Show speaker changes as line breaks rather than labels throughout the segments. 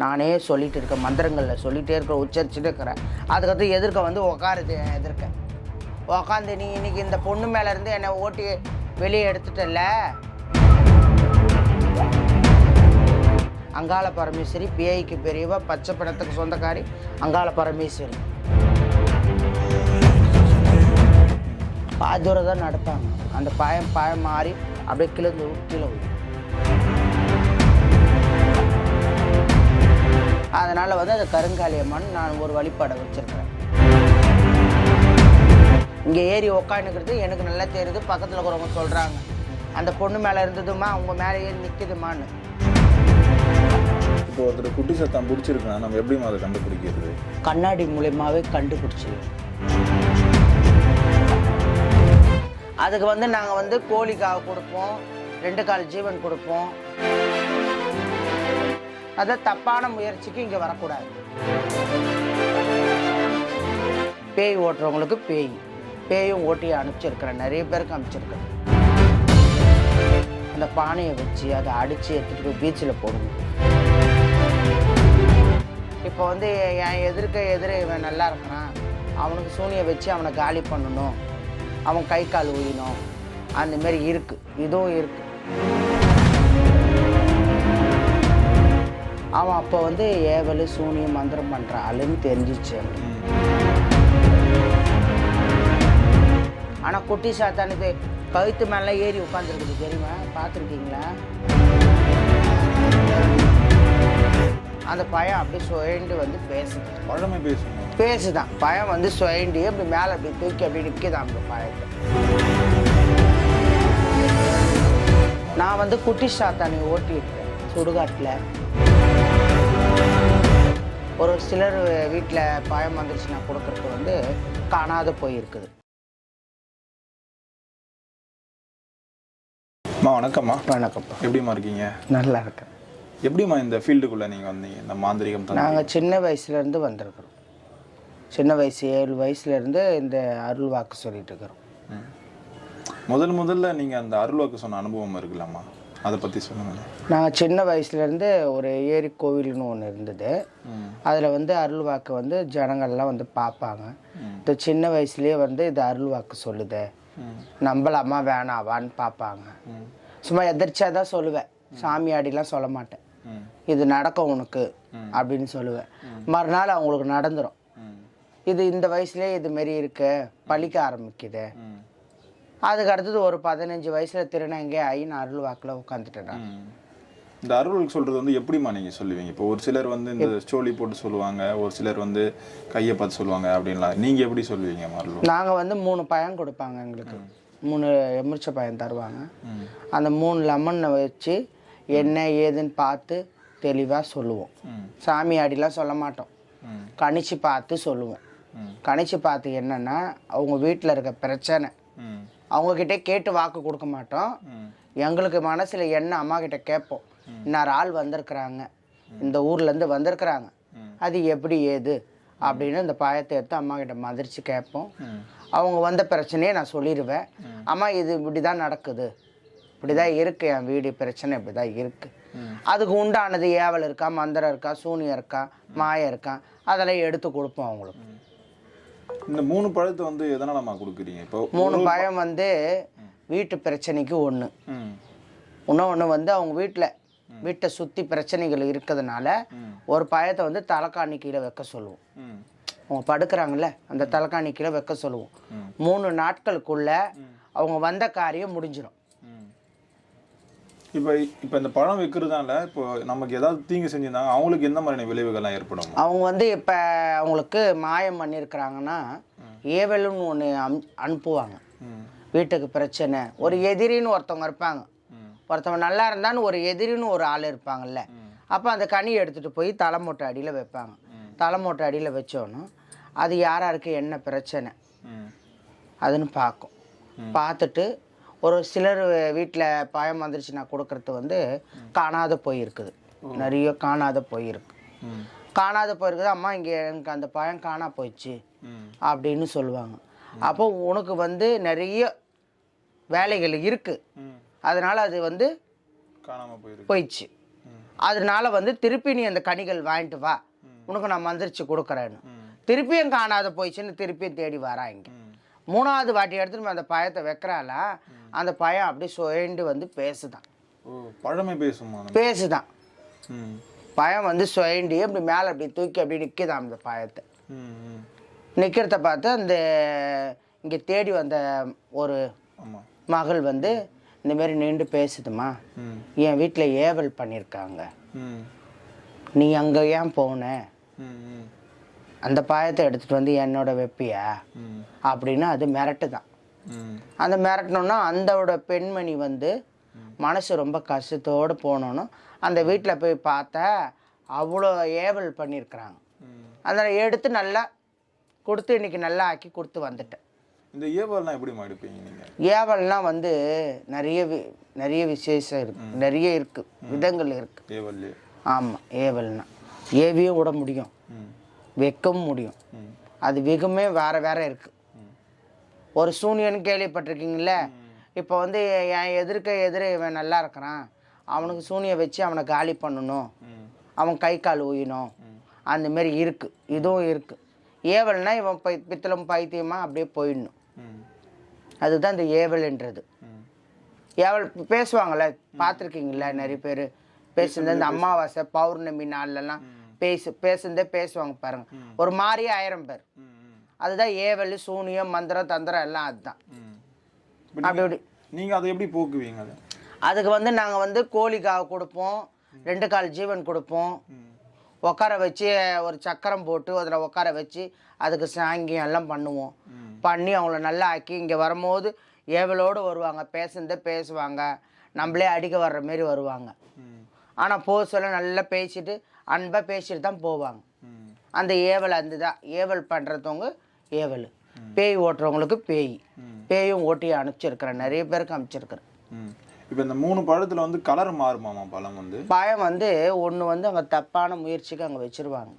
நானே சொல்லிட்டு இருக்கேன் மந்திரங்களில் சொல்லிகிட்டே இருக்கிற உச்சரிச்சுட்டு இருக்கிறேன். அதுக்கப்புறம் எதிர்க்க வந்து உக்காருது என் எதிர்க்க. உக்காந்து நீ இன்றைக்கி இந்த பொண்ணு மேலேருந்து என்னை ஓட்டி வெளியே எடுத்துட்டல அங்காள பரமேஸ்வரி பிஐக்கு பெரியவ பச்சை படத்துக்கு சொந்தக்காரி அங்காள பரமேஸ்வரி. பாதுரை தான் நடப்பாங்க அந்த பாயம் பாயம் மாறி அப்படியே கிழந்து கீழே விழும் அதனால் வந்து அந்த கருங்காலியம்மன் நான் ஒரு வழிபாடை வச்சுருக்கிறேன். இங்கே ஏறி உக்காந்துக்கிறது எனக்கு நல்லா தெரியுது பக்கத்தில் இருக்கிறவங்க சொல்கிறாங்க அந்த பொண்ணு மேலே இருந்ததுமா அவங்க மேலே ஏறி நிற்குதுமான்னு
இப்போ ஒருத்தர் குட்டி சத்தம் பிடிச்சிருக்குன்னா நம்ம எப்படிமா அதை கண்டுபிடிக்கிறது?
கண்ணாடி மூலியமாகவே கண்டுபிடிச்சி அதுக்கு வந்து நாங்கள் வந்து கோழிக்காக கொடுப்போம் ரெண்டு கால் ஜீவன் கொடுப்போம். அதை தப்பான முயற்சிக்கு இங்கே வரக்கூடாது. பேய் ஓட்டுறவங்களுக்கு பேய். பேயும் ஓட்டி அனுப்பிச்சிருக்கிறேன். நிறைய பேருக்கு அனுப்பிச்சிருக்கிறேன். அந்த பானையை வச்சு அதை அடித்து எடுத்துகிட்டு போய் பீச்சில் போடணும் இப்போ வந்து என் எதிர்க்க எதிரே இவன் நல்லா இருக்கிறான். அவனுக்கு சூனியை வச்சு அவனை காலி பண்ணணும். அவன் கை கால் ஊழினோம் அந்த இருக்குது இதுவும் இருக்குது அவன் அப்போ வந்து ஏவல் சூனியம் மந்திரம் பண்ணுற ஆளுன்னு தெரிஞ்சிச்சு. ஆனால் குட்டி சாத்தானுக்கு கழுத்து மேலே ஏறி உட்காந்துருக்குது தெரியுமா? பார்த்துருக்கீங்களா? அந்த பையன் அப்படியே சுழண்டு வந்து பேசுது.
பழமை
பேசுதான். பயம் வந்து சுயண்டி அப்படி மேலே அப்படி தூக்கி அப்படி நிற்கிதான் அந்த பயத்தை நான் வந்து குட்டி சாத்தானி ஓட்டியிருக்கேன் சுடுகாட்டில். ஒரு சிலர் வீட்டில் பயம் வந்துருச்சுன்னா கொடுக்கறதுக்கு வந்து காணாத போயிருக்குது.
அம்மா வணக்கம்மா.
வணக்கம்ப்பா.
எப்படிம்மா இருக்கீங்க?
நல்லா இருக்கேன்.
எப்படிம்மா இந்த ஃபீல்டுக்குள்ளே நீங்கள் வந்தீங்க? இந்த மாந்திரிகம்
நாங்கள் சின்ன வயசுலேருந்து வந்திருக்கிறோம். சின்ன வயசு ஏழு வயசுலேருந்து இந்த அருள் வாக்கு சொல்லிட்டு இருக்கிறோம்.
முதல் முதல்ல நீங்கள் அந்த அருள்வாக்கு சொன்ன அனுபவம் இருக்குல்லம்மா? அதை பற்றி சொல்லுங்கள்
நாங்கள் சின்ன வயசுலேருந்து ஒரு ஏரி கோவில்னு ஒன்று இருந்தது. அதில் வந்து அருள் வாக்கு வந்து ஜனங்கள்லாம் வந்து பார்ப்பாங்க இந்த சின்ன வயசுலேயே வந்து இது அருள் வாக்கு சொல்லுது நம்பலாமா வேணாவான்னு பார்ப்பாங்க சும்மா எதிர்ச்சியாக தான் சொல்லுவேன். சாமியாடிலாம் சொல்ல மாட்டேன். இது நடக்கும் உனக்கு அப்படின்னு சொல்லுவேன். மறுநாள் அவங்களுக்கு நடந்துடும் இது இந்த வயசுலேயே இது மாரி இருக்கு. பழிக்க ஆரம்பிக்குது. அதுக்கு அடுத்தது ஒரு பதினஞ்சு வயசில் திருநங்கை ஆகி நான் அருள் வாக்கில் உட்காந்துட்டேன் நான்.
இந்த அருள் சொல்றது வந்து எப்படிம்மா நீங்க சொல்லுவீங்க? இப்போ ஒரு சிலர் வந்து இந்த ஸ்டோலி போட்டு சொல்லுவாங்க ஒரு சிலர் வந்து கையை பார்த்து சொல்லுவாங்க அப்படின்லாம். நீங்க எப்படி சொல்லுவீங்க அருள்?
நாங்கள் வந்து மூணு பயம் கொடுப்பாங்க எங்களுக்கு. மூணு எமிர்ச்ச பயம் தருவாங்க. அந்த மூணு லெமனை வச்சு என்ன ஏதுன்னு பார்த்து தெளிவாக சொல்லுவோம். சாமி அடிலாம் சொல்ல மாட்டோம். கணிச்சு பார்த்து சொல்லுவோம். கணிச்சு பார்த்து என்னன்னா அவங்க வீட்டில் இருக்க பிரச்சனை. அவங்கக்கிட்டே கேட்டு வாக்கு கொடுக்க மாட்டோம். எங்களுக்கு மனசில் என்ன அம்மா கிட்ட கேட்போம். இன்னார் ஆள் வந்திருக்கிறாங்க. இந்த ஊர்லேருந்து வந்திருக்கிறாங்க. அது எப்படி ஏது? அப்படின்னு இந்த பாயத்தை எடுத்து அம்மா கிட்ட மதிரிச்சு கேட்போம். அவங்க வந்த பிரச்சனையை நான் சொல்லிடுவேன் அம்மா இது இப்படி தான் நடக்குது. இப்படி தான் இருக்கு என் வீடு பிரச்சனை இப்படி தான் இருக்கு.
ம்.
அதுக்கு உண்டானது ஏவல் இருக்கா மந்திரம் இருக்கா சூனியம் இருக்கா மாயம் இருக்கா அதெல்லாம் எடுத்து கொடுப்போம் அவங்களுக்கு.
இந்த மூணு பழத்தை வந்து எதனாலம்மா கொடுக்குறீங்க? இப்போ
மூணு பயம் வந்து வீட்டு பிரச்சனைக்கு ஒன்று
ம்.
இன்னொன்று வந்து அவங்க வீட்டில் வீட்டை சுற்றி பிரச்சனைகள் இருக்கிறதுனால ஒரு பயத்தை வந்து தலைக்காணி கீழே வைக்க சொல்லுவோம். அவங்க படுக்கிறாங்கல்ல அந்த தலைக்காணி கீழே வைக்க சொல்லுவோம். மூணு நாட்களுக்குள்ள அவங்க வந்த காரியம் முடிஞ்சிடும்.
இப்போ இப்போ இந்த பழம் வைக்கிறதால இப்போ நமக்கு ஏதாவது தீங்கு செஞ்சிருந்தாங்க அவங்களுக்கு எந்த மாதிரியான விளைவுகள்லாம் ஏற்படும்?
அவங்க வந்து இப்போ அவங்களுக்கு மாயம் பண்ணியிருக்கிறாங்கன்னா ஏவலுன்னு ஒன்று அம் அனுப்புவாங்க. வீட்டுக்கு பிரச்சனை. ஒரு எதிரின்னு ஒருத்தவங்க இருப்பாங்க. ஒருத்தவங்க நல்லா இருந்தான்னு ஒரு எதிரின்னு ஒரு ஆள் இருப்பாங்கல்ல. அப்போ அந்த கனி எடுத்துகிட்டு போய் தலைமொட்டை அடியில் வைப்பாங்க. தலைமொட்டை அடியில் வச்சோன்னா அது யார் யாருக்கு என்ன பிரச்சனை? அதுன்னு பார்க்கும். பார்த்துட்டு ஒரு சிலர் வீட்டில் பயம் வந்துருச்சுன்னா கொடுக்கறது வந்து காணாத போயிருக்குது. நிறைய காணாத போயிருக்கு. காணாத போயிருக்குது. அம்மா இங்கே எனக்கு அந்த பயம் காணா போயிடுச்சு அப்படின்னு சொல்லுவாங்க. அப்போ உனக்கு வந்து நிறைய வேலைகள் இருக்குது
ம்
அதனால் அது வந்து போயிடுச்சு. அதனால வந்து திருப்பி நீ அந்த கனிகள் வாங்கிட்டு வா. உனக்கு நான் மந்திரிச்சு கொடுக்குறேன்னு. திருப்பியும் காணாத போயிடுச்சுன்னு திருப்பியும் தேடி வராங்க
ம்.
மூணாவது வாட்டி எடுத்துட்டு அந்த பழத்தை வைக்கிறாளா? அந்த பழம் அப்படியே சுயண்டு வந்து பேசுதான்.
பழமை பேசுமா?
பேசுதான்.
ம்.
பழம் வந்து சுயண்டி அப்படி மேலே அப்படி தூக்கி அப்படி நிற்கிதான் அந்த
ம்
நிற்கிறத பார்த்து அந்த இங்கே தேடி வந்த ஒரு மகள் வந்து இந்த மாதிரி நின்று பேசுதுமா? என் வீட்டில் ஏவல் பண்ணியிருக்காங்க நீ அங்கே ஏன் போன? அந்த பாயத்தை எடுத்துகிட்டு வந்து என்னோட வைப்பியா? அப்படின்னு அது மிரட்டு தான் அந்த மிரட்டணுன்னா அந்தோட பெண்மணி வந்து மனசு ரொம்ப கஷ்டத்தோடு போனோன்னு அந்த வீட்டில் போய் பார்த்தா அவ்வளோ ஏவல் பண்ணியிருக்கிறாங்க.
ம்.
அதை எடுத்து நல்லா கொடுத்து இன்னைக்கு நல்லா ஆக்கி கொடுத்து வந்துட்டேன்.
இந்த ஏவல்லாம் எப்படிமா எடுப்பீங்க நீங்கள்
ஏவல்னால் வந்து நிறைய நிறைய விசேஷம் இருக்கு. நிறைய இருக்குது விதங்கள் இருக்குது
ஏவல்லே.
ஆமாம் ஏவல்னா. ஏவியும் விட முடியும். வைக்கவும் முடியும். அது வெகுமே வேற வேற இருக்கு.
ம்.
ஒரு சூனியன் கேள்விப்பட்டிருக்கீங்கள இப்போ வந்து என் எதிர்க்க எதிர இவன் நல்லா இருக்கிறான். அவனுக்கு சூனியை வச்சு அவனை காலி பண்ணணும். அவன் கை கால் ஊயினும் அந்தமாரி இருக்குது இதுவும் இருக்குது ஏவல்னா இவன் பை பித்தளம் பைத்தியமாக அப்படியே போயிடணும். அதுதான் இந்த ஏவல்ன்றது. ஏவல் பேசுவாங்கள்ல பார்த்துருக்கீங்களா நிறைய பேர்? பேசுனது இந்த அமாவாசை பௌர்ணமி நாள்லலாம் பேசு பேசுனதே பேசுவாங்க பாருங்கள் ஒரு மாதிரி ஆயிரம் பேர். அதுதான் ஏவல் சூனியம் மந்திரம் தந்திரம் எல்லாம் அதுதான். அப்படி
நீங்கள் அதை எப்படி போக்குவீங்க அதை?
அதுக்கு வந்து நாங்கள் வந்து கோழிக்காவை கொடுப்போம் ரெண்டு கால் ஜீவன் கொடுப்போம். உட்கார வச்சு ஒரு சக்கரம் போட்டு அதில் உட்கார வச்சு அதுக்கு சாங்கியம் எல்லாம் பண்ணுவோம். பண்ணி அவங்கள நல்லா ஆக்கி இங்கே வரும்போது ஏவலோடு வருவாங்க பேசுனதே பேசுவாங்க. நம்மளே அடிக்க வர்ற மாரி வருவாங்க. ஆனால் போக சொல்ல நல்லா பேசிட்டு அன்பாக பேசிட்டு தான் போவாங்க. அந்த ஏவல் அந்த தான் ஏவல் பண்ணுறவங்க ஏவல் பேய் ஓட்டுறவங்களுக்கு பேய். பேயும் ஓட்டி அனுப்பிச்சிருக்கிறேன். நிறைய பேருக்கு அனுப்பிச்சிருக்கிறேன்.
இப்போ இந்த மூணு பழத்தில் வந்து கலர் மாறுமாமா பழம் வந்து?
பயம் வந்து ஒன்று வந்து அங்கே தப்பான முயற்சிக்கு அங்கே வச்சுருவாங்க.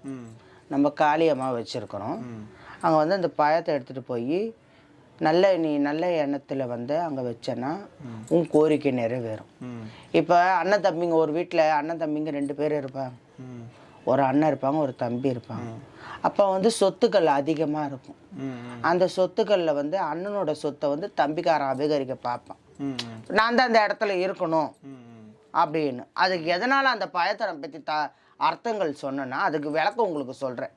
நம்ம காளியம்மா வச்சுருக்கிறோம். அங்கே வந்து அந்த பழத்தை எடுத்துகிட்டு போய் நல்ல நீ நல்ல எண்ணத்தில் வந்து அங்கே வச்சேன்னா உன் கோரிக்கை நிறைவேறும். இப்போ அண்ணன் தம்பிங்க ஒரு வீட்டில் அண்ணன் தம்பிங்க ரெண்டு பேர் இருப்பாங்க. ஒரு அண்ணன் இருப்பாங்க ஒரு தம்பி இருப்பாங்க. அப்போ வந்து சொத்துக்கள் அதிகமாக இருக்கும். அந்த சொத்துக்களில் வந்து அண்ணனோட சொத்தை வந்து தம்பிக்காரன் அபகரிக்க பார்ப்பான். நான் தான் அந்த இடத்துல இருக்கணும் அப்படின்னு. அதுக்கு எதனால் அந்த பயத்தரம் பற்றி த அர்த்தங்கள் சொன்னேன்னா அதுக்கு விளக்கம் உங்களுக்கு சொல்கிறேன்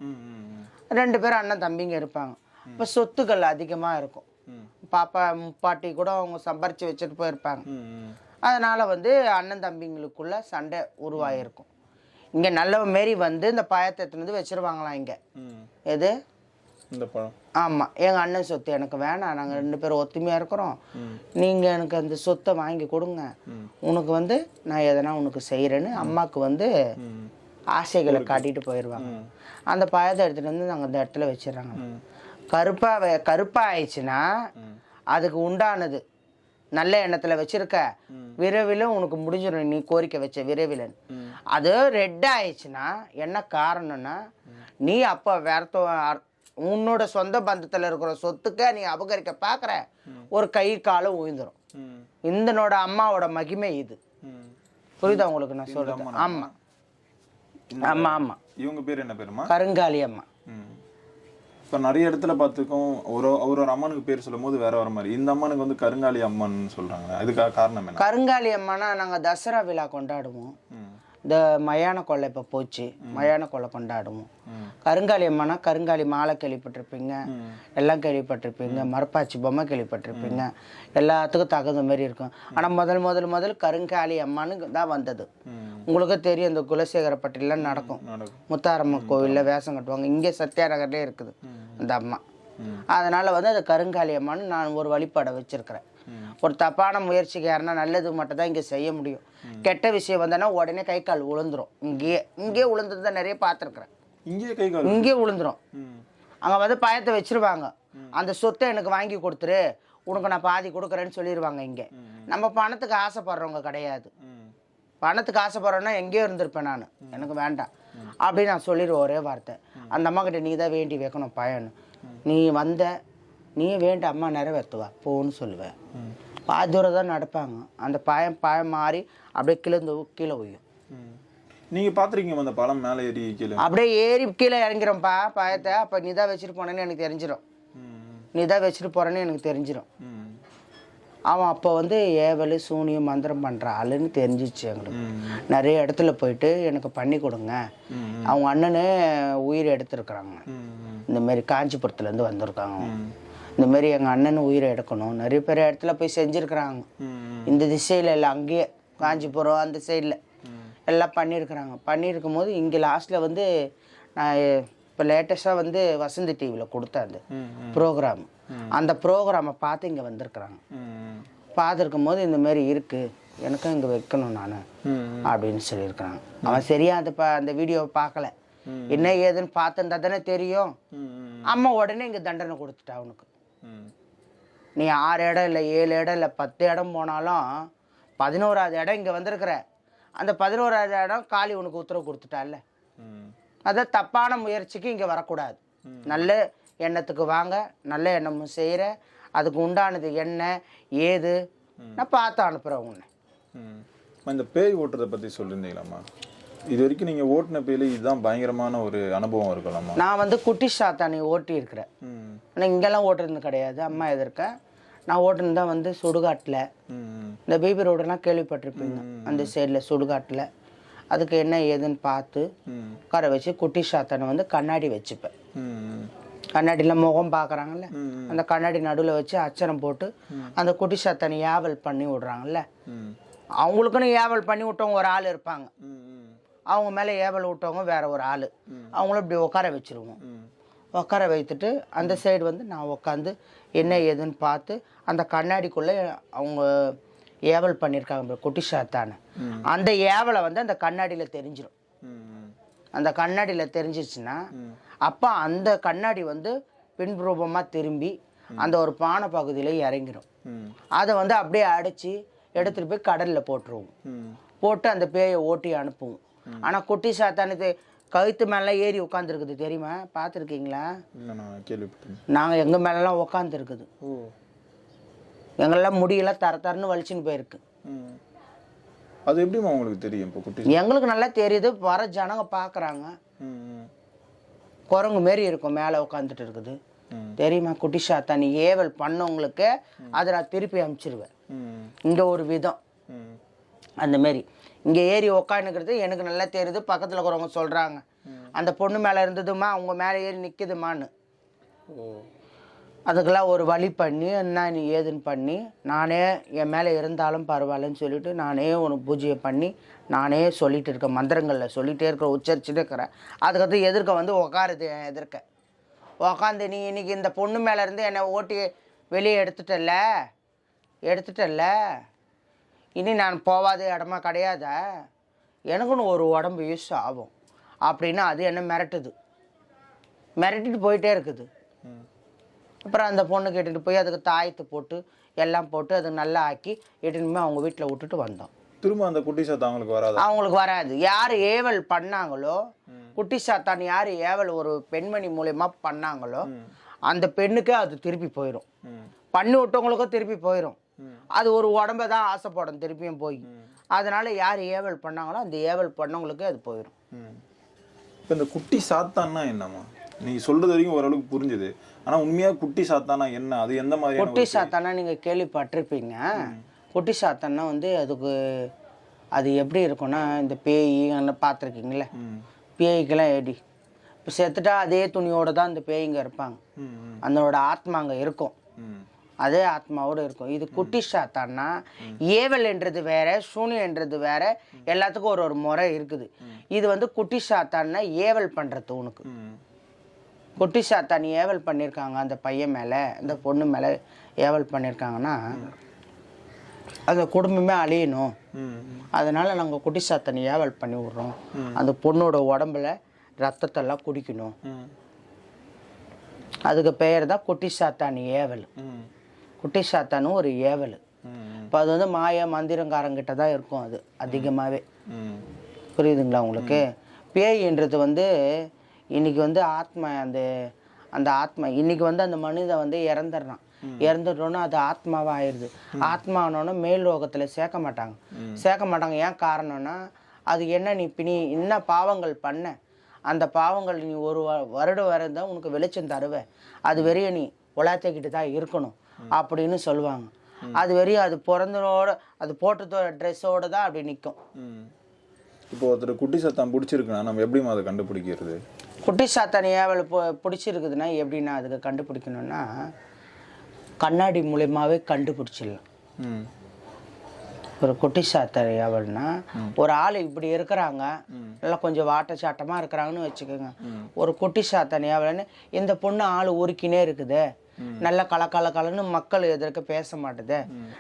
ரெண்டு பேரும் அண்ணன் தம்பிங்க இருப்பாங்க. இப்போ சொத்துக்கள் அதிகமாக இருக்கும். பாப்பா முப்பாட்டி கூட அவங்க சம்பாரித்து வச்சுட்டு போயிருப்பாங்க. அதனால் வந்து அண்ணன் தம்பிங்களுக்குள்ள சண்டை உருவாகிருக்கும் இங்கே நல்ல மாரி வந்து இந்த பாயத்தை எடுத்துன்னு வந்து வச்சுருவாங்களாம் இங்கே. எது?
இந்த பழம்.
ஆமாம் எங்கள் அண்ணன் சொத்து எனக்கு வேணாம். நாங்கள் ரெண்டு பேரும் ஒத்துமையாக இருக்கிறோம். நீங்கள் எனக்கு அந்த சொத்தை வாங்கி கொடுங்க. உனக்கு வந்து நான் எதனா உனக்கு செய்கிறேன்னு அம்மாவுக்கு வந்து ஆசைகளை காட்டிட்டு போயிடுவாங்க அந்த பாயத்தை எடுத்துகிட்டு வந்து நாங்கள் அந்த இடத்துல வச்சிடறாங்க. கருப்பாக கருப்பாக ஆயிடுச்சுன்னா அதுக்கு உண்டானது நல்ல எண்ணத்தில் வச்சிருக்க விரைவில் உனக்கு முடிஞ்சிடும். நீ கோரிக்கை வச்ச விரைவில்
ம்.
அது ரெட் ஆயிடுச்சுன்னா என்ன காரணம்னா நீ அப்போ வேறத்த உன்னோட சொந்த பந்தத்தில் இருக்கிற சொத்துக்க நீ அபகரிக்க பார்க்குற ஒரு கை காலும் உயிந்துரும்
ம்.
இந்தனோட அம்மாவோட மகிமை இது. புரியுதா உங்களுக்கு நான் சொல்றது? ஆமாம் ஆமாம் ஆமாம்
இவங்க பேர் என்ன பேருமா?
கருங்காலி அம்மா.
இப்போ நிறைய இடத்துல பார்த்துருக்கோம் ஒரு ஒரு ஒரு அம்மனுக்கு பேர் சொல்லும்போது வேற வர மாதிரி. இந்த அம்மனுக்கு வந்து கருங்காலி அம்மன் சொல்றாங்க அதுக்காக காரணம் என்ன?
கருங்காலி அம்மானா நாங்கள் தசரா விழா கொண்டாடுவோம். இந்த மயான கொள்ளை இப்போ போச்சு. மயான கொள்ளை கொண்டாடுவோம். கருங்காலி அம்மானா கருங்காலி மாலை கேள்விப்பட்டிருப்பீங்க. எல்லாம் கேள்விப்பட்டிருப்பீங்க. மரப்பாச்சி பொம்மை கேள்விப்பட்டிருப்பீங்க. எல்லாத்துக்கும் தகுந்த மாதிரி இருக்கும். ஆனால் முதல் முதல் முதல் கருங்காலி அம்மான்னு தான் வந்தது. உங்களுக்கு தெரியும் இந்த குலசேகரப்பட்டிலாம் நடக்கும். முத்தாரம்மன் கோவிலில் வேஷம் கட்டுவாங்க. இங்கே சத்யா நகர்லேயே இருக்குது அந்த அம்மா. அதனால் வந்து அந்த கருங்காலி அம்மான்னு நான் ஒரு வழிபாடை வச்சுருக்கிறேன். ஒரு தப்பான முயற்சிக்கு யாருன்னா நல்லது மட்டும் தான் இங்கே செய்ய முடியும். கெட்ட விஷயம் வந்தோன்னா உடனே கை கால் உளுந்துரும். இங்கேயே இங்கேயே உளுந்தது தான் நிறைய பார்த்துருக்குறேன்.
இங்கேயே கை கால்
இங்கேயே உளுந்துரும். அங்கே வந்து பயத்தை வச்சிருவாங்க. அந்த சொத்தை எனக்கு வாங்கி கொடுத்துரு. உனக்கு நான் பாதி கொடுக்குறேன்னு சொல்லிடுவாங்க இங்கே. நம்ம பணத்துக்கு ஆசைப்படுறவங்க கிடையாது. பணத்துக்கு ஆசைப்படுறேன்னா எங்கேயோ இருந்திருப்பேன் நான். எனக்கு வேண்டாம். அப்படின்னு நான் சொல்லிடுவேன் ஒரே வார்த்தை. அந்த அம்மா கிட்ட நீ தான் வேண்டி வைக்கணும் பயன்னு நீ வந்த நீ வேண்டி அம்மா நிறைவேற்றுவா போன்னு சொல்லுவேன். பாதி தூரம் தான் நடப்பாங்க. அந்த பாயம் பாயம் மாறி அப்படியே கிழந்து கீழே உய்யும்.
ம். நீங்க பாத்திருக்கீங்க அந்த பாலம் மேலே ஏறி கீழே?
அப்படியே ஏறி கீழே இறங்கிறோம்ப்பா பயத்தை. அப்போ நீ தான் வச்சுட்டு போனேன்னு எனக்கு தெரிஞ்சிடும் நீ தான் வச்சுட்டு போகிறேன்னு எனக்கு தெரிஞ்சிடும் அவன் அப்போ வந்து ஏவல் சூனியம் மந்திரம் பண்ணுற ஆளுன்னு தெரிஞ்சிச்சு எங்களுக்கு. நிறைய இடத்துல போயிட்டு எனக்கு பண்ணி கொடுங்க. அவங்க அண்ணனு உயிர் எடுத்திருக்கிறாங்க.
ம், ம்,
இந்த மாதிரி காஞ்சிபுரத்துலேருந்து வந்திருக்காங்க. இந்த மாதிரி எங்கள் அண்ணன் உயிரை எடுக்கணும். நிறைய பேர் இடத்துல போய் செஞ்சுருக்குறாங்க. இந்த திசையில் இல்லை அங்கேயே காஞ்சிபுரம் அந்த சைடில் எல்லாம் பண்ணியிருக்கிறாங்க பண்ணியிருக்கும் போது இங்கே லாஸ்ட்டில் வந்து நான் இப்போ லேட்டஸ்ட்டாக வந்து வசந்தி டிவியில் கொடுத்தேன் அந்த ப்ரோக்ராம் அந்த ப்ரோக்ராமை பார்த்து இங்கே வந்திருக்கிறாங்க. பார்த்துருக்கும் போது இந்த மாதிரி இருக்குது எனக்கும் இங்கே வைக்கணும் நான் அப்படின்னு சொல்லியிருக்கிறாங்க. அவன் சரியா அந்த ப அந்த வீடியோவை பார்க்கல. என்ன ஏதுன்னு பார்த்துருந்தா தானே தெரியும். அம்மா உடனே இங்கே தண்டனை கொடுத்துட்டா அவனுக்கு. நீ ஆறு இடம் இல்லை ஏழு இடம் இல்லை பத்து இடம் போனாலும் பதினோராவது இடம் இங்கே வந்திருக்கிற. அந்த பதினோராவது இடம் காளி உனக்கு உத்தரவு கொடுத்துட்டால
ம்,
அதான் தப்பான முயற்சிக்கு இங்கே வரக்கூடாது. நல்ல எண்ணத்துக்கு வாங்க நல்ல எண்ணமும் செய்கிற அதுக்கு உண்டானது என்ன ஏது? நான் பார்த்து அனுப்புகிறேன் உன்னை.
இந்த பேய் ஓட்டுறதை பற்றி சொல்லியிருந்தீங்களாம்மா? இது வரைக்கும் நீங்க ஓட்டின பேயில இதுதான் பயங்கரமான ஒரு அனுபவம் இருக்கலாமா
நான் வந்து குட்டி சாத்தானி ஓட்டி இருக்கிறேன். ஆனால் இங்கெல்லாம் ஓட்டுறது கிடையாது. அம்மா எதிர்க்க நான் ஓட்டுனது தான் வந்து சுடுகாட்டில். இந்த பேபி ரோடெல்லாம் கேள்விப்பட்டிருப்பீங்க. அந்த சைடில் சுடுகாட்டில். அதுக்கு என்ன ஏதுன்னு பார்த்து உட்கார வச்சு குட்டி சாத்தானை வந்து கண்ணாடி வச்சுப்பேன். கண்ணாடியில் முகம் பார்க்குறாங்கல்ல? அந்த கண்ணாடி நடுவில் வச்சு அச்சரம் போட்டு அந்த குட்டி சாத்தானை ஏவல் பண்ணி விடுறாங்கல்ல? அவங்களுக்குன்னு ஏவல் பண்ணி விட்டவங்க ஒரு ஆள் இருப்பாங்க. அவங்க மேலே ஏவல் விட்டவங்க வேற ஒரு ஆள். அவங்கள இப்படி உட்கார வச்சிருவோம். உட்கார வைத்துட்டு அந்த சைடு வந்து நான் உட்காந்து என்ன ஏதுன்னு பார்த்து அந்த கண்ணாடிக்குள்ளே அவங்க ஏவல் பண்ணியிருக்காங்க பாரு, குட்டி சாத்தானை. அந்த ஏவலை வந்து அந்த கண்ணாடியில் தெரிஞ்சிடும் அந்த கண்ணாடியில் தெரிஞ்சிச்சுன்னா அப்போ அந்த கண்ணாடி வந்து பின்புரூபமாக திரும்பி அந்த ஒரு பானை பகுதியில் இறங்கிடும் அதை வந்து அப்படியே அடைச்சி எடுத்துகிட்டு போய் கடலில் போட்டுருவோம். போட்டு அந்த பேயை ஓட்டி அனுப்புவோம். ஆனால் குட்டி சாத்தானுக்கு கழுத்து மேலாம் ஏறி உட்காந்துருக்குது தெரியுமா? பார்த்துருக்கீங்களா? நாங்கள் எங்கள் மேலெலாம் உட்காந்துருக்குது
ஓ.
எங்களெல்லாம் முடியெல்லாம் தர தரன்னு வலிச்சுன்னு போயிருக்கு.
அது எப்படிம்மா உங்களுக்கு தெரியும் இப்போ குட்டி
எங்களுக்கு நல்லா தெரியுது வர ஜனங்க பார்க்குறாங்க. குரங்கு மாரி இருக்கும் மேலே உட்காந்துட்டு இருக்குது. தெரியுமா? குட்டி சாத்தானி ஏவல் பண்ணவங்களுக்கு அதை நான் திருப்பி அனுப்பிச்சிருவேன். இங்கே ஒரு விதம். அந்த மாரி. இங்கே ஏறி உக்காந்துக்கிறது எனக்கு நல்லா தெரியுது. பக்கத்தில் இருக்கிறவங்க சொல்கிறாங்க அந்த பொண்ணு மேலே இருந்ததுமா அவங்க மேலே ஏறி நிற்குதுமான்னு அதுக்கெல்லாம் ஒரு வழி பண்ணி என்ன நீ ஏதுன்னு பண்ணி நானே என் மேலே இருந்தாலும் பரவாயில்லன்னு சொல்லிட்டு நானே உனக்கு பூஜையை பண்ணி நானே சொல்லிட்டு இருக்கேன். மந்திரங்களில் சொல்லிகிட்டே இருக்கிற உச்சரிச்சுட்டு இருக்கிறேன். அதுக்கடுத்து எதிர்க்க வந்து உக்காருது என் எதிர்க்க. உக்காந்து நீ இன்னைக்கு இந்த பொண்ணு மேலே இருந்து என்னை ஓட்டி வெளியே எடுத்துட்டல்ல? எடுத்துட்டல்ல? இனி நான் போகாத இடமா கிடையாதா? எனக்குன்னு ஒரு உடம்பு யூஸ் ஆகும். அப்படின்னு அது என்ன மிரட்டுது? மிரட்டிட்டு போயிட்டே இருக்குது. அப்புறம் அந்த பொண்ணு கேட்டுட்டு போய் அதுக்கு தாயத்து போட்டு எல்லாம் போட்டு அது நல்லா ஆக்கி எட்டுன்னு போய் அவங்க வீட்டில் விட்டுட்டு வந்தோம்.
திரும்ப அந்த குட்டி சாத்தா அவங்களுக்கு வராதா?
அவங்களுக்கு வராது. யார் ஏவல் பண்ணாங்களோ குட்டி சாத்தான் யார் ஏவல் ஒரு பெண்மணி மூலயமா பண்ணாங்களோ அந்த பெண்ணுக்கே அது திருப்பி போயிடும் பண்ணி விட்டவங்களுக்கும் திருப்பி போயிடும். அது ஒரு உடம்ப தான் ஆசைப்படும் திருப்பியும் போய். அதனால யார் ஏவல் பண்ணாங்களோ அந்த ஏவல் பண்ணவங்களுக்கே அது போயிடும்.
இப்போ இந்த குட்டி சாத்தான்னா என்னம்மா? நீங்க சொல்றது வரைக்கும் ஓரளவுக்கு புரிஞ்சுது. ஆனா உண்மையா குட்டி சாத்தானா என்ன? அது எந்த மாதிரியான
குட்டி சாத்தானா நீங்கள் கேள்விப்பட்டிருப்பீங்க. குட்டி சாத்தான்னா வந்து அதுக்கு அது எப்படி இருக்கும்னா இந்த பேய் பார்த்துருக்கீங்களே பேய்க்கெல்லாம் எடி இப்போ செத்துட்டா அதே துணியோட தான் இந்த பேய்ங்க இருப்பாங்க. அதனோட ஆத்மா அங்கே இருக்கும். அதே ஆத்மாவோட இருக்கும். இது குட்டி சாத்தான்னா ஏவல் என்றது வேற சூனியம் என்றது வேற எல்லாத்துக்கும் ஒரு ஒரு முறை இருக்குது. இது வந்து குட்டி சாத்தான்னா ஏவல் பண்ணுறது உனக்கு.
ம்,
குட்டி சாத்தான் ஏவல் பண்ணியிருக்காங்க அந்த பையன் மேலே அந்த பொண்ணு மேலே ஏவல் பண்ணியிருக்காங்கன்னா அந்த குடும்பமே அழியணும்.
அதனால்
அதனால நாங்கள் குட்டி சாத்தனை ஏவல் பண்ணி விட்றோம். அந்த பொண்ணோட உடம்புல ரத்தத்தெல்லாம் குடிக்கணும். அதுக்கு பெயர் தான் குட்டி சாத்தானி ஏவல்.
ம்,
குட்டி சாத்தானும் ஒரு ஏவல். இப்போ அது வந்து மாய மந்திரங்காரங்கிட்ட தான் இருக்கும் அது அதிகமாகவே புரியுதுங்களா உங்களுக்கு? பேய்ன்றது வந்து இன்னைக்கு வந்து ஆத்மா அந்த அந்த ஆத்மா இன்னைக்கு வந்து அந்த மனிதன் வந்து இறந்துடுறான். இறந்துட்டோன்னா அது ஆத்மாவாக ஆயிடுது ஆத்மானோன்னு மேல் லோகத்தில் சேர்க்க மாட்டாங்க. சேர்க்க மாட்டாங்க. ஏன் காரணம்னா அது என்ன நீ பிணி என்ன பாவங்கள் பண்ண அந்த பாவங்கள் நீ ஒரு வருடம் வரதான் உனக்கு வெளிச்சம் தருவேன் அது வரையும் நீ உலாத்திக்கிட்டு தான் இருக்கணும். அப்படின்னு சொல்லுவாங்க. அது வரையும் அது பிறந்தனோட அது போட்டதோட ட்ரெஸ்ஸோட தான் அப்படி நிற்கும்.
இப்போ ஒருத்தர் குட்டி சத்தம் பிடிச்சிருக்குன்னா நம்ம எப்படிம்மா அதை கண்டுபிடிக்கிறது?
குட்டி சாத்தானி ஏவல் பிடிச்சிருக்குதுன்னா எப்படின்னா அதுக்கு கண்டுபிடிக்கணும்னா கண்ணாடி மூலியமாகவே கண்டுபிடிச்சிடலாம். ஒரு குட்டி சாத்தானி ஏவல்னா ஒரு ஆள் இப்படி இருக்கிறாங்க நல்லா கொஞ்சம் வாட்ட சாட்டமாக இருக்கிறாங்கன்னு வச்சுக்கோங்க. ஒரு குட்டி சாத்தானி ஏவல்னு இந்த பொண்ணு ஆள் உருக்கினே இருக்குது. நல்லா கல கல கலன்னு மக்கள் எதிர்க்க பேச மாட்டுது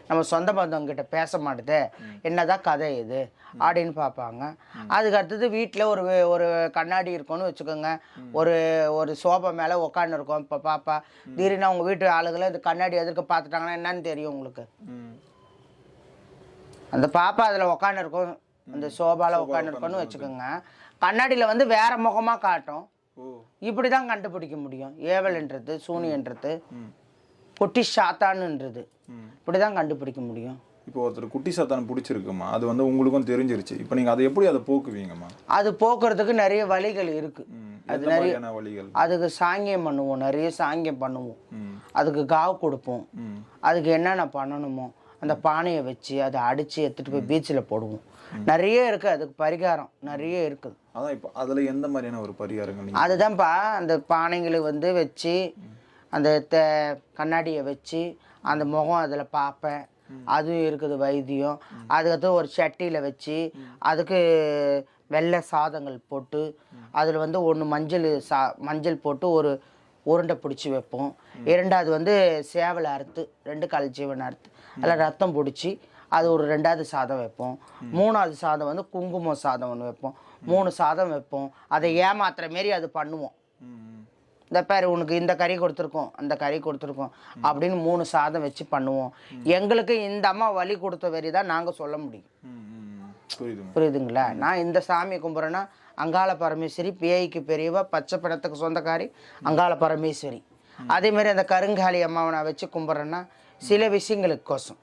நம்ம சொந்த பந்தவங்க கிட்ட பேச மாட்டுது என்னதான் கதை இது? அப்படின்னு பார்ப்பாங்க அதுக்கு அடுத்தது வீட்டில் ஒரு ஒரு கண்ணாடி இருக்கும்னு வச்சுக்கோங்க. ஒரு ஒரு சோபா மேலே உட்காந்து இருக்கோம் இப்போ பாப்பா திடீர்னு அவங்க வீட்டு ஆளுகளை இந்த கண்ணாடி எதிர்க்க பார்த்துட்டாங்கன்னா என்னன்னு தெரியும் உங்களுக்கு. அந்த பாப்பா அதில் உக்காந்துருக்கும். அந்த சோபாவில் உட்காந்துருக்கோன்னு வச்சுக்கோங்க. கண்ணாடியில் வந்து வேற முகமாக காட்டும். இப்படி தான் கண்டுபிடிக்க முடியும். ஏவல்ன்றது சூனியன்றது குட்டி சாத்தானுன்றது. இப்படி தான் கண்டுபிடிக்க முடியும்.
இப்போ ஒருத்தர் குட்டி சத்தானம் பிடிச்சிருக்குமா? அது வந்து உங்களுக்கும் தெரிஞ்சிருச்சு. இப்போ நீங்கள் அதை எப்படி அதை போக்குவீங்கம்மா?
அது போக்குறதுக்கு நிறைய வழிகள்
ம் எந்த மாதிரியான வழிகள்?
அதுக்கு சாங்கியம் பண்ணுவோம் நிறைய சாங்கியம் பண்ணுவோம். அதுக்கு காவு கொடுப்போம். அதுக்கு என்னென்ன பண்ணணுமோ அந்த பானையை வச்சு அதை அடித்து எடுத்துகிட்டு போய் பீச்சில் போடுவோம். நிறைய இருக்குது அதுக்கு பரிகாரம் நிறைய இருக்குது.
அதான் இப்போ அதில் எந்த மாதிரியான ஒரு பரிகாரங்கள்
அதுதான்ப்பா. அந்த பானைங்களை வந்து வச்சு அந்த த கண்ணாடியை வச்சு அந்த முகம் அதில் பார்ப்பேன் அதுவும் இருக்குது வைத்தியம். அதுக்கடுத்து ஒரு சட்டியில் வச்சு அதுக்கு வெள்ளை சாதங்கள் போட்டு அதில் வந்து ஒன்று மஞ்சள் சா மஞ்சள் போட்டு ஒரு உருண்டை பிடிச்சி வைப்போம். இரண்டாவது வந்து சேவலை அறுத்து ரெண்டு கால் ஜீவன் அறுத்து அதில் ரத்தம் பிடிச்சி அது ஒரு ரெண்டாவது சாதம் வைப்போம். மூணாவது சாதம் வந்து குங்குமம் சாதம் ஒன்று வைப்போம். மூணு சாதம் வைப்போம். அதை ஏமாத்துற மாரி அது பண்ணுவோம். இந்த பேர் உனக்கு இந்த கறி கொடுத்துருக்கோம் அந்த கறி கொடுத்துருக்கோம் அப்படின்னு மூணு சாதம் வச்சு பண்ணுவோம். எங்களுக்கு இந்த அம்மா வழி கொடுத்த வரி தான் நாங்கள் சொல்ல முடியும். புரியுதுங்களா? நான் இந்த சாமி கும்பிட்றேன்னா அங்காள பரமேஸ்வரி பேய்க்கு பெரியவா பச்சை படத்துக்கு சொந்தக்காரி அங்காள பரமேஸ்வரி. அதே மாதிரி அந்த கருங்காலி அம்மாவை நான் வச்சு கும்பிட்றேன்னா சில விஷயங்களுக்கு கோசம்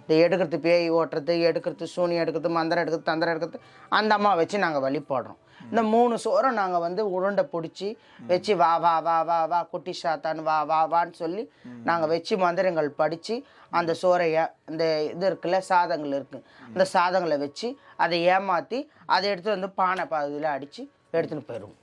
இந்த எடுக்கிறது பேய் ஓட்டுறது எடுக்கிறது சூனி எடுக்கிறது மந்திரம் எடுக்கிறது தந்திரம் எடுக்கிறது அந்த அம்மா வச்சு நாங்கள் வழிபடுறோம். இந்த மூணு சோறை நாங்கள் வந்து உருண்டை பிடிச்சி வச்சு வா வா வா வா வா குட்டி சாத்தான் வா வா வான்னு சொல்லி நாங்கள் வச்சு மந்திரங்கள் படித்து அந்த சோறையை இந்த இது இருக்குல்ல சாதங்கள் இருக்குது அந்த சாதங்களை வச்சு அதை ஏமாற்றி அதை எடுத்து வந்து பானை பாதையில் அடித்து எடுத்துன்னு போயிடுவோம்